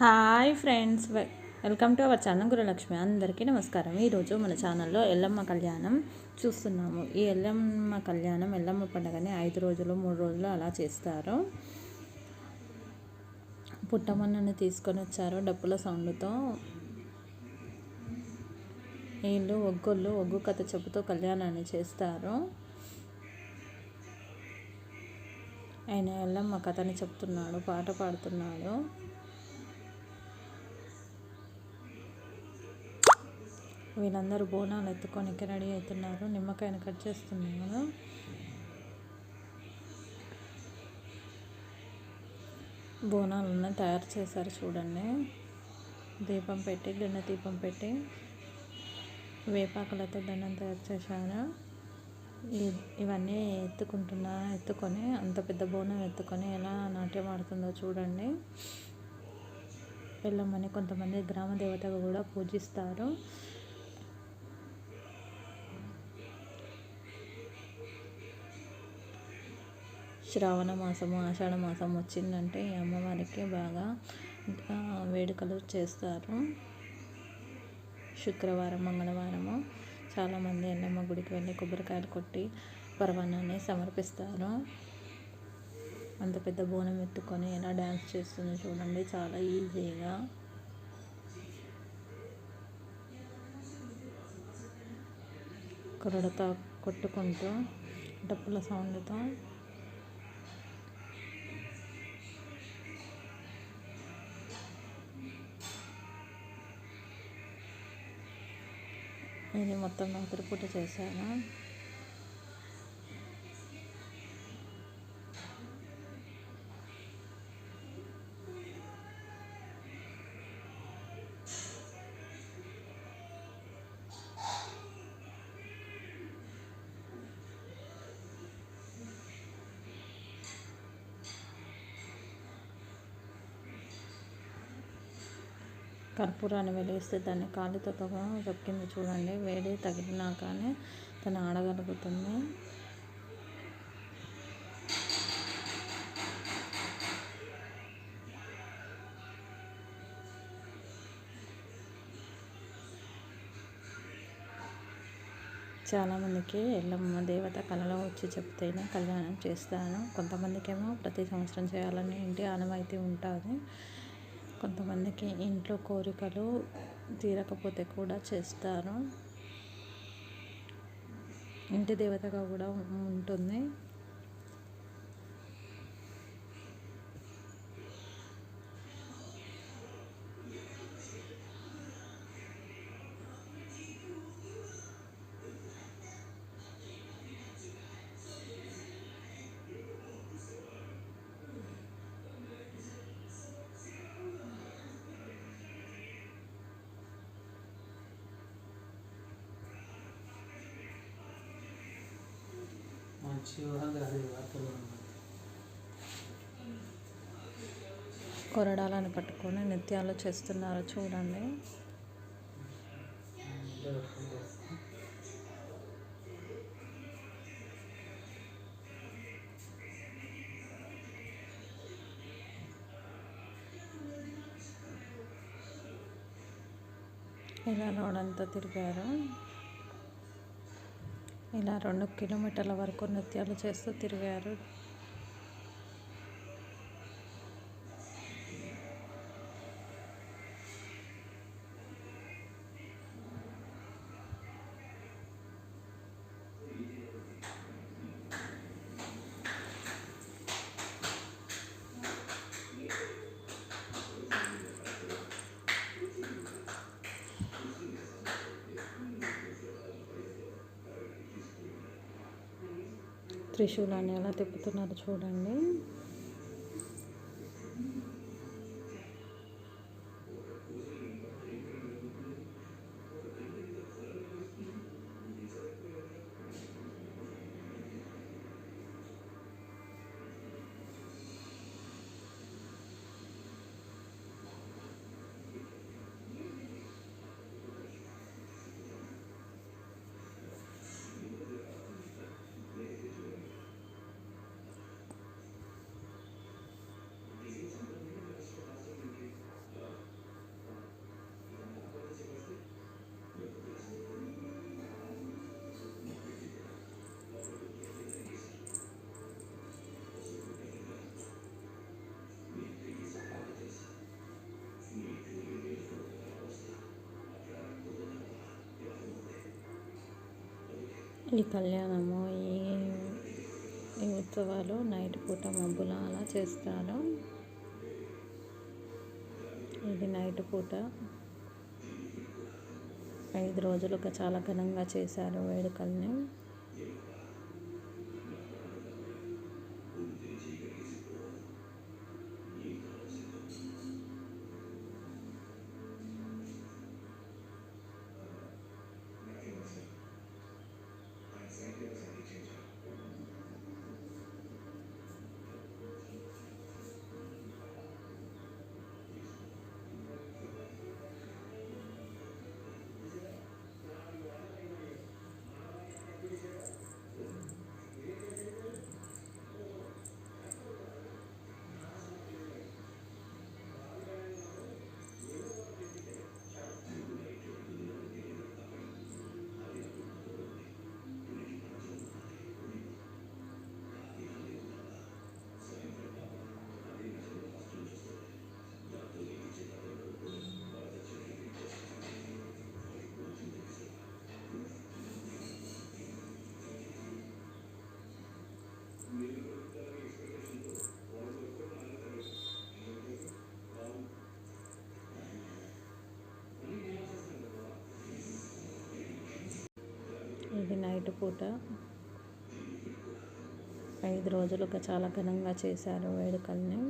Hi friends welcome to our channel Gurulakshmi. అందరికీ నమస్కారం. ఈరోజు మన ఛానల్లో ఎల్లమ్మ కళ్యాణం చూస్తున్నాము. ఈ ఎల్లమ్మ కళ్యాణం ఎల్లమ్మ పండుగని ఐదు రోజులు మూడు రోజులు అలా చేస్తారు. పుట్టమన్నని తీసుకొని వచ్చారు డప్పుల సౌండ్తో. వీళ్ళు ఒగ్గొళ్ళు ఒగ్గు కథ చెబుతూ కళ్యాణాన్ని చేస్తారు. ఆయన ఎల్లమ్మ కథని చెప్తున్నాడు పాట పాడుతున్నాడు. వీళ్ళందరూ బోనాలు ఎత్తుకొని రెడీ అవుతున్నారు. నిమ్మకాయను కట్ చేస్తున్నారు బోనాలను తయారు చేశారు చూడండి. దీపం పెట్టి దండ దీపం పెట్టి వేపాకులతో దండం తయారు చేశారు. ఇవన్నీ ఎత్తుకుంటున్నా ఎత్తుకొని అంత పెద్ద బోనం ఎత్తుకొని ఎలా నాట్యం ఆడుతుందో చూడండి. వెళ్ళమని కొంతమంది గ్రామ దేవతగా కూడా పూజిస్తారు. శ్రావణ మాసము ఆషాఢ మాసం వచ్చిందంటే ఈ అమ్మవారికి బాగా వేడుకలు చేస్తారు. శుక్రవారం మంగళవారము చాలామంది ఎల్లమ్మ గుడికి వెళ్ళి కొబ్బరికాయలు కొట్టి పర్వణాన్ని సమర్పిస్తారు. అంత పెద్ద బోనం ఎత్తుకొని ఎలా డ్యాన్స్ చేస్తుందో చూడండి చాలా ఈజీగా. కొరడతో కొట్టుకుంటూ డప్పుల సౌండ్తో నేను మొత్తం రాత్రి పూట చేశాను. కర్పూరాన్ని వెలిగిస్తే దాన్ని కాలితో తొక్కింది చూడండి. వేడి తగిలినాకనే తను ఆడగలుగుతుంది. చాలామందికి ఎల్లమ్మ దేవత కళలో వచ్చి చెప్తేనే కళ్యాణం చేస్తాను. కొంతమందికేమో ప్రతి సంవత్సరం చేయాలని ఇంటి ఆనవాయితీ ఉంటుంది. కొంతమందికి ఇంట్లో కోరికలు తీరకపోతే కూడా చేస్తారు. ఇంటి దేవతగా కూడా ఉంటుంది. కొరడాలను పట్టుకొని నృత్యాలు చేస్తున్నారు చూడండి. ఇలా రోడంతా తిరిగారు? ఇలా రెండు కిలోమీటర్ల వరకు నృత్యాలు చేస్తూ తిరిగారు. త్రిశూలాన్ని ఎలా తిప్పుతున్నారు చూడండి. ఈ కళ్యాణము ఈ ఈ ఉత్సవాలు నైట్ పూట మబ్బుల అలా చేస్తారు. ఇది నైట్ పూట. ఐదు రోజులుగా చాలా ఘనంగా చేశారు వేడుకల్ని. పూట ఐదు రోజులుగా చాలా ఘనంగా చేశారు వేడుకల్ని.